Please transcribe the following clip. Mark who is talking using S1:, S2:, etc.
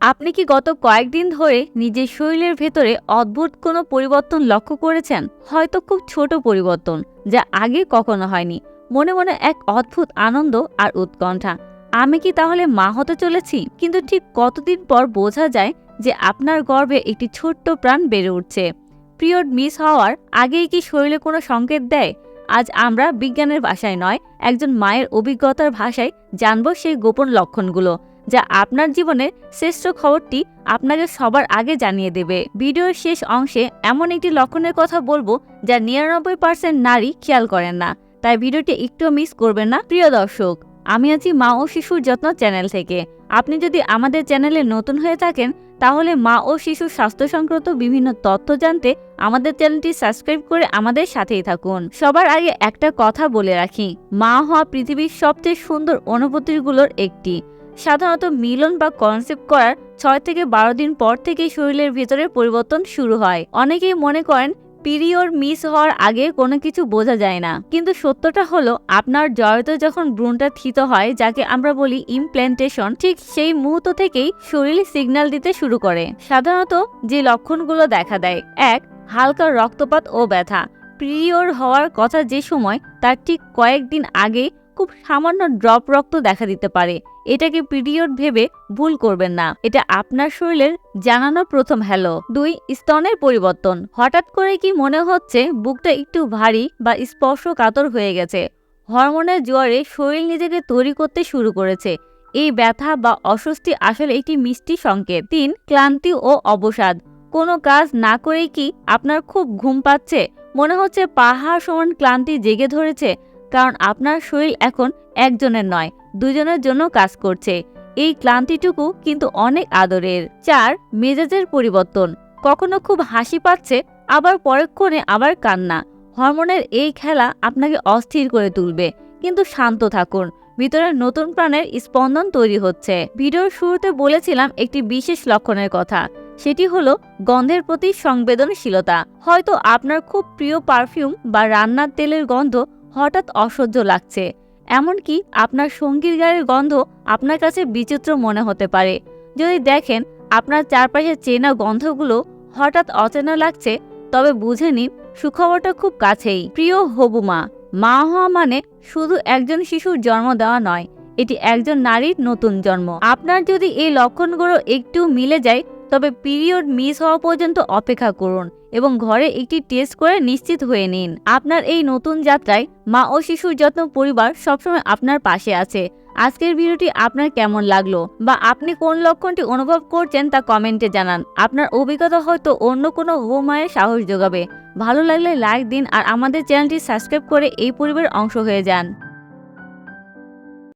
S1: আপনি কি গত কয়েকদিন ধরে নিজের শরীরের ভেতরে অদ্ভুত কোনো পরিবর্তন লক্ষ্য করেছেন? হয়তো খুব ছোট পরিবর্তন, যা আগে কখনো হয়নি। মনে মনে এক অদ্ভুত আনন্দ আর উৎকণ্ঠা। আমি কি তাহলে মা হতে চলেছি? কিন্তু ঠিক কতদিন পর বোঝা যায় যে আপনার গর্ভে একটি ছোট্ট প্রাণ বেড়ে উঠছে। পিরিয়ড মিস হওয়ার আগেই কি শরীরে কোনো সংকেত দেয়? আজ আমরা বিজ্ঞানের ভাষায় নয়, একজন মায়ের অভিজ্ঞতার ভাষায় জানব সেই গোপন লক্ষণগুলো। যা আপনার জীবনের শ্রেষ্ঠ খবরটি আপনাকে সবার আগে জানিয়ে দেবে। ভিডিওর শেষ অংশে এমন একটি লক্ষণের কথা বলব যা নিরানব্বই পার্সেন্ট নারী খেয়াল করেন না। তাই ভিডিওটি একটুও মিস করবেন না। প্রিয় দর্শক, আমি আছি মা ও শিশুর যত্ন চ্যানেল থেকে। আপনি যদি আমাদের চ্যানেলে নতুন হয়ে থাকেন, তাহলে মা ও শিশুর স্বাস্থ্য সংক্রান্ত বিভিন্ন তথ্য জানতে আমাদের চ্যানেলটি সাবস্ক্রাইব করে আমাদের সাথেই থাকুন। সবার আগে একটা কথা বলে রাখি, মা হওয়া পৃথিবীর সবচেয়ে সুন্দর অনুভূতিগুলোর একটি। সাধারণত মিলন বা কনসেপ্ট করার ছয় থেকে বারো দিন পর থেকেই শরীরের ভেতরে পরিবর্তন শুরু হয়। অনেকেই মনে করেন পিরিয়ড মিস হওয়ার আগে কোনো কিছু বোঝা যায় না। কিন্তু সত্যটা হলো, আপনার জয়তে যখন ভ্রূণটা থিত হয়, যাকে আমরা বলি ইমপ্ল্যান্টেশন ঠিক সেই মুহূর্ত থেকেই শরীর সিগন্যাল দিতে শুরু করে। সাধারণত যে লক্ষণগুলো দেখা দেয়, এক, হালকা রক্তপাত ও ব্যথা। পিরিয়ড হওয়ার কথা যে সময়, তার ঠিক কয়েকদিন আগে খুব সামান্য ড্রপ রক্ত দেখা দিতে পারে। এটাকে পিরিয়ড ভেবে ভুল করবেন না। এটা আপনার শরীরের জানানো প্রথম হ্যালো দুই, স্তনের পরিবর্তন। হঠাৎ করে কি মনে হচ্ছে বুকটা একটু ভারী বা স্পর্শ কাতর হয়ে গেছে? হরমোনের জোয়ারে শরীর নিজেকে তৈরি করতে শুরু করেছে। এই ব্যথা বা অস্বস্তি আসলে একটি মিষ্টি সংকেত। তিন, ক্লান্তি ও অবসাদ। কোনো কাজ না করেই কি আপনার খুব ঘুম পাচ্ছে? মনে হচ্ছে পাহাড় সমান ক্লান্তি জেগে ধরেছে। কারণ আপনার শরীর এখন একজনের নয়, দুজনের জন্য কাজ করছে। এই ক্লান্তিটুকু কিন্তু অনেক আদরের। চার, মেজাজের পরিবর্তন। কখনো খুব হাসি পাচ্ছে, আবার পরক্ষণে আবার কান্না। হরমোনের এই খেলা আপনাকে অস্থির করে তুলবে। কিন্তু শান্ত থাকুন, ভিতরে নতুন প্রাণের স্পন্দন তৈরি হচ্ছে। ভিডিওর শুরুতে বলেছিলাম একটি বিশেষ লক্ষণের কথা। সেটি হলো গন্ধের প্রতি সংবেদনশীলতা। হয়তো আপনার খুব প্রিয় পারফিউম বা রান্নার তেলের গন্ধ হঠাৎ অসহ্য লাগছে। এমনকি আপনার সঙ্গীর গায়ের গন্ধ আপনার কাছে বিচিত্র মনে হতে পারে। যদি দেখেন, আপনার চারপাশে চেনা গন্ধগুলো হঠাৎ অচেনা লাগছে, তবে বুঝে নিন সুখবরটা খুব কাছেই। প্রিয় হবু মা মা হওয়া মানে শুধু একজন শিশুর জন্ম দেওয়া নয়, এটি একজন নারীর নতুন জন্ম। আপনার যদি এই লক্ষণগুলো একটু মিলে যায় তবে পিরিয়ড মিস হওয়া পর্যন্ত অপেক্ষা করুন এবং ঘরে একটি টেস্ট করে নিশ্চিত হয়ে নিন। আপনার এই নতুন যাত্রায় মা ও শিশুর যত্ন পরিবার সবসময় আপনার পাশে আছে। আজকের ভিডিওটি আপনার কেমন লাগল বা আপনি কোন লক্ষণটি অনুভব করছেন তা কমেন্টে জানান। আপনার অভিজ্ঞতা হয়তো অন্য কোনো মায়ের সাহস যোগাবে। ভালো লাগলে লাইক দিন আর আমাদের চ্যানেলটি সাবস্ক্রাইব করে এই পরিবারের অংশ হয়ে যান।